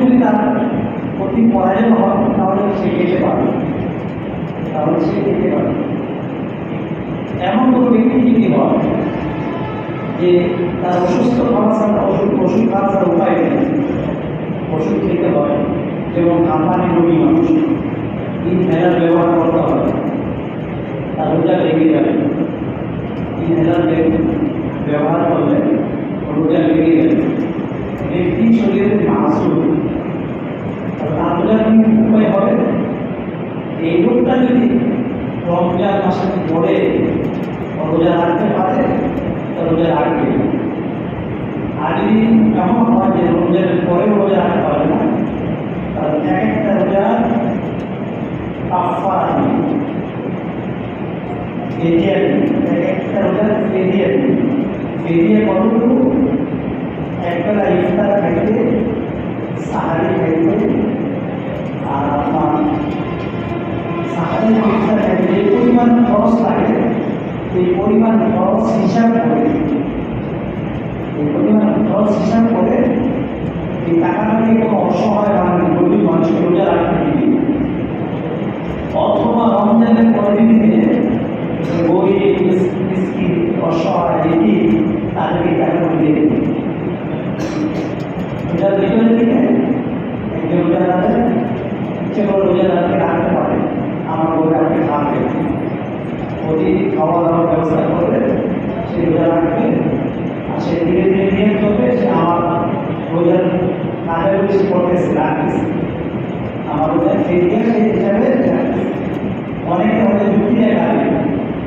যদি তার প্রতি পরায়ণ হয়, তাহলে সে খেতে পারবে তাহলে সে খেতে পারবে এমন কোনো ব্যক্তি যদি হয়, যে তার অসুস্থ খাওয়া ছাড়া ওষুধ ওষুধ খাওয়া ছাড়া উপায় নেই ওষুধ খেতে হয় যেমন হাঁপানি রোগী মানুষ ইনহেলার ব্যবহার করতে হবে তার রোজা লেগে যাবে। ইনহেলার ব্যবহার করলে রোজা লেগে যাবে। ব্যক্তি শরীরের মাসুল তার রোজা কি উপায় হবে এই রোগটা যদি রমজান মাসের পরে রোজা রাখতে পারে, তা রোজা রাখবে। আর যদি এমন হয় যে রমজানের পরে রোজা রাখতে পারে না, তাহলে এক একটা রোজা কাফার ফেরিয়া এক একটা রোজা ফেরিয়া ফেরিয়া কতটুকু পরিমাণ খরচ হিসাব করে, এই পরিমাণ খরচ হিসাব করে এই টাকাটা দিয়ে কোনো অসহায় মানুষ গরিব মানুষকে রোজা রাখতে দিবি। অথবা রমজানের পরের দিনে গরিব মিসকিন অসহায় এটি তাদেরকে টাকা দিয়ে দেবে। এটার দিকে একজন রোজা রাখে ইচ্ছে করে রোজা রাখতে রাখতে পারে আমার বলে আপনি খাবে প্রতি খাওয়া ব্যবস্থা করবে, সে রোজা রাখবে, আর সে ধীরে ধীরে নিয়ে চলবে সে আমার রোজার কাজের আমার রোজা ফিরিয়ে সেই হিসাবে অনেকে হয়তো যুক্তি দেখাবে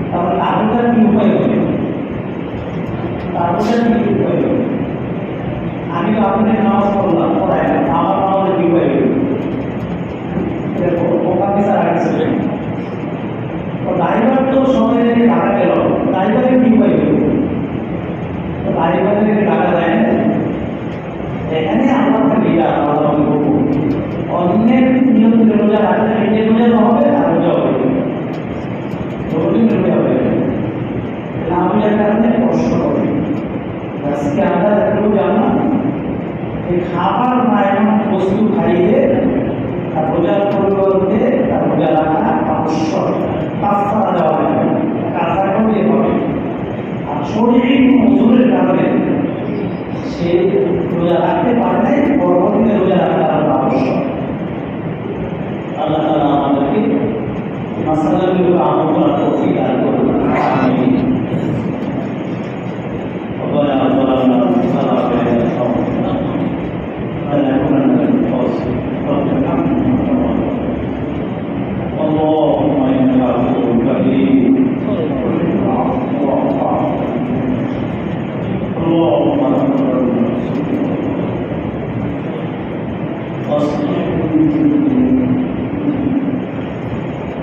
তাহলে তারপর কি উপায় হবে আমি তো আপনাদের নামাজ পড়লাম পড়াইলাম আমার নামাজের কি উপায় হবে পোকা পিসা রাখছে তো ড্রাইভার তো সময় রেখে টাকা গেল ড্রাইভারের কি উপায় হবে তো ড্রাইভারের টাকা দেয় না এখানে রাখলে নিজের রোজা হবে আর রোজা হবে রোজা হবে না। রোজার কারণে কষ্ট হবে। খাবার না এমন বস্তু খাইয়ে তার রোজার পরিবর্তে তার আমাদেরকে আমল করার তৌফিক দান করুন আমিন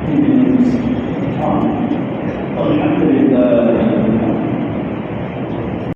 ربنا Alhamdulillah.